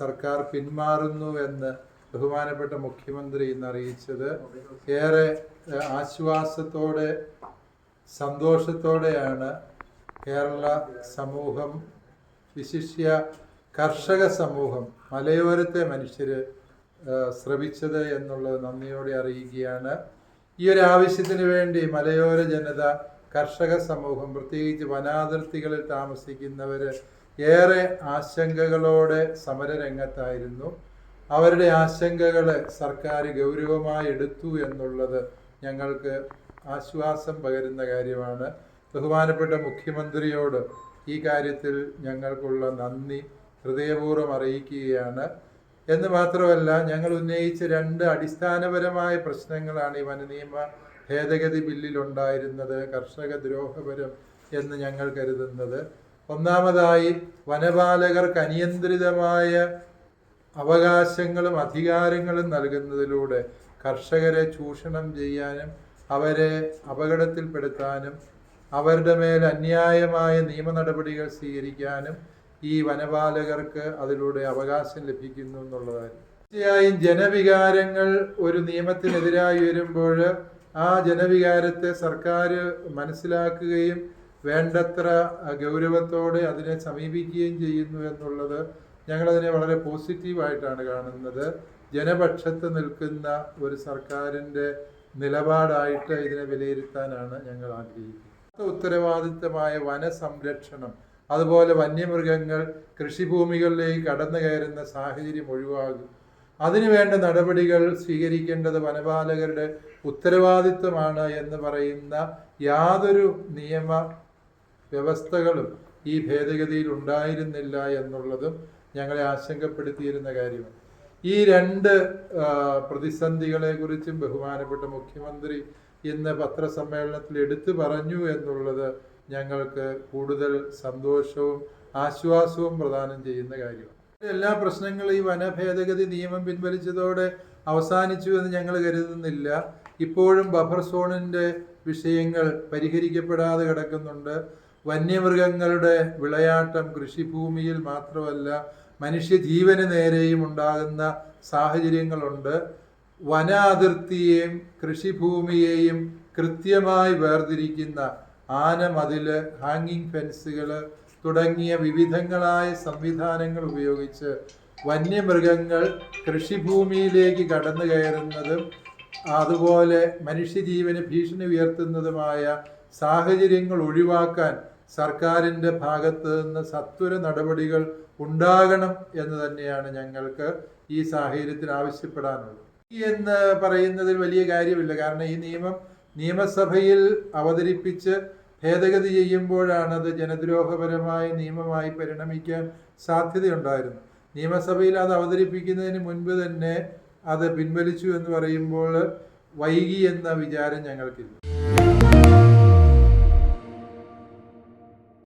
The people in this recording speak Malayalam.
സർക്കാർ പിന്മാറുന്നു എന്ന് ബഹുമാനപ്പെട്ട മുഖ്യമന്ത്രി ഇന്ന് അറിയിച്ചത്. ഏറെ ആശ്വാസത്തോടെ സന്തോഷത്തോടെയാണ് കേരള സമൂഹം വിശിഷ്യ കർഷക സമൂഹം മലയോരത്തെ മനുഷ്യർ ശ്രമിച്ചത് എന്നുള്ളത് നന്ദിയോടെ അറിയിക്കുകയാണ്. ഈ ഒരു ആവശ്യത്തിന് വേണ്ടി മലയോര ജനത കർഷക സമൂഹം പ്രത്യേകിച്ച് വനാതിർത്തികളിൽ താമസിക്കുന്നവര് ഏറെ ആശങ്കകളോടെ സമരരംഗത്തായിരുന്നു. അവരുടെ ആശങ്കകളെ സർക്കാർ ഗൗരവമായി എടുത്തു എന്നുള്ളത് ഞങ്ങൾക്ക് ആശ്വാസം പകരുന്ന കാര്യമാണ്. ബഹുമാനപ്പെട്ട മുഖ്യമന്ത്രിയോട് ഈ കാര്യത്തിൽ ഞങ്ങൾക്കുള്ള നന്ദി ഹൃദയപൂർവം അറിയിക്കുകയാണ്. എന്ന് മാത്രമല്ല ഞങ്ങൾ ഉന്നയിച്ച രണ്ട് അടിസ്ഥാനപരമായ പ്രശ്നങ്ങളാണ് ഈ വനനിയമ ഭേദഗതി ബില്ലിൽ ഉണ്ടായിരുന്നത് കർഷക ദ്രോഹപരം എന്ന് ഞങ്ങൾ കരുതുന്നത്. ഒന്നാമതായി വനപാലകർക്ക് അനിയന്ത്രിതമായ അവകാശങ്ങളും അധികാരങ്ങളും നൽകുന്നതിലൂടെ കർഷകരെ ചൂഷണം ചെയ്യാനും അവരെ അപകടത്തിൽപ്പെടുത്താനും അവരുടെ മേൽ അന്യായമായ നിയമ നടപടികൾ സ്വീകരിക്കാനും ഈ വനപാലകർക്ക് അതിലൂടെ അവകാശം ലഭിക്കുന്നു എന്നുള്ളതാണ് തീർച്ചയായും ജനവികാരങ്ങൾ ഒരു നിയമത്തിനെതിരായി വരുമ്പോൾ ആ ജനവികാരത്തെ സർക്കാർ മനസ്സിലാക്കുകയും വേണ്ടത്ര ഗൗരവത്തോടെ അതിനെ സമീപിക്കുകയും ചെയ്യുന്നു എന്നുള്ളത് ഞങ്ങളതിനെ വളരെ പോസിറ്റീവായിട്ടാണ് കാണുന്നത്. ജനപക്ഷത്ത് നിൽക്കുന്ന ഒരു സർക്കാരിന്റെ നിലപാടായിട്ട് ഇതിനെ വിലയിരുത്താനാണ് ഞങ്ങൾ ആഗ്രഹിക്കുന്നത്. ഉത്തരവാദിത്തമായ വനസംരക്ഷണം അതുപോലെ വന്യമൃഗങ്ങൾ കൃഷിഭൂമികളിലേക്ക് കടന്നു കയറുന്ന സാഹചര്യം ഒഴിവാകും. അതിനുവേണ്ട നടപടികൾ സ്വീകരിക്കേണ്ടത് വനപാലകരുടെ ഉത്തരവാദിത്വമാണ് എന്ന് പറയുന്ന യാതൊരു നിയമ വ്യവസ്ഥകളും ഈ ഭേദഗതിയിൽ ഉണ്ടായിരുന്നില്ല എന്നുള്ളതും ഞങ്ങളെ ആശങ്കപ്പെടുത്തിയിരുന്ന കാര്യമാണ്. ഈ രണ്ട് പ്രതിസന്ധികളെക്കുറിച്ചും പ്രതിസന്ധികളെ കുറിച്ചും ബഹുമാനപ്പെട്ട മുഖ്യമന്ത്രി ഇന്ന് പത്രസമ്മേളനത്തിൽ എടുത്തു പറഞ്ഞു എന്നുള്ളത് ഞങ്ങൾക്ക് കൂടുതൽ സന്തോഷവും ആശ്വാസവും പ്രദാനം ചെയ്യുന്ന കാര്യമാണ്. എല്ലാ പ്രശ്നങ്ങളും ഈ വനഭേദഗതി നിയമം പിൻവലിച്ചതോടെ അവസാനിച്ചു എന്ന് ഞങ്ങൾ കരുതുന്നില്ല. ഇപ്പോഴും ബഫർ സോണിന്റെ വിഷയങ്ങൾ പരിഹരിക്കപ്പെടാതെ കിടക്കുന്നുണ്ട്. വന്യമൃഗങ്ങളുടെ വിളയാട്ടം കൃഷിഭൂമിയിൽ മാത്രമല്ല മനുഷ്യജീവന് നേരെയും ഉണ്ടാകുന്ന സാഹചര്യങ്ങളുണ്ട്. വന അതിർത്തിയെയും കൃഷിഭൂമിയെയും കൃത്യമായി വേർതിരിക്കുന്ന ആനമതിൽ ഹാങ്ങിങ് ഫെൻസുകൾ തുടങ്ങിയ വിവിധങ്ങളായ സംവിധാനങ്ങൾ ഉപയോഗിച്ച് വന്യമൃഗങ്ങൾ കൃഷിഭൂമിയിലേക്ക് കടന്നു കയറുന്നതും അതുപോലെ മനുഷ്യജീവന് ഭീഷണി ഉയർത്തുന്നതുമായ സാഹചര്യങ്ങൾ ഒഴിവാക്കാൻ സർക്കാരിന്റെ ഭാഗത്ത് നിന്ന് സത്വര നടപടികൾ ഉണ്ടാകണം എന്ന് തന്നെയാണ് ഞങ്ങൾക്ക് ഈ സാഹചര്യത്തിൽ ആവശ്യപ്പെടാനുള്ളത്. എന്ന് പറയുന്നതിൽ വലിയ കാര്യമില്ല. കാരണം ഈ നിയമം നിയമസഭയിൽ അവതരിപ്പിച്ച് ഭേദഗതി ചെയ്യുമ്പോഴാണ് അത് ജനദ്രോഹപരമായ നിയമമായി പരിണമിക്കാൻ സാധ്യതയുണ്ടായിരുന്നു നിയമസഭയിൽ അത് അവതരിപ്പിക്കുന്നതിന് മുൻപ് തന്നെ അത് പിൻവലിച്ചു എന്ന് പറയുമ്പോൾ വൈകി എന്ന വിചാരം ഞങ്ങൾക്കില്ല.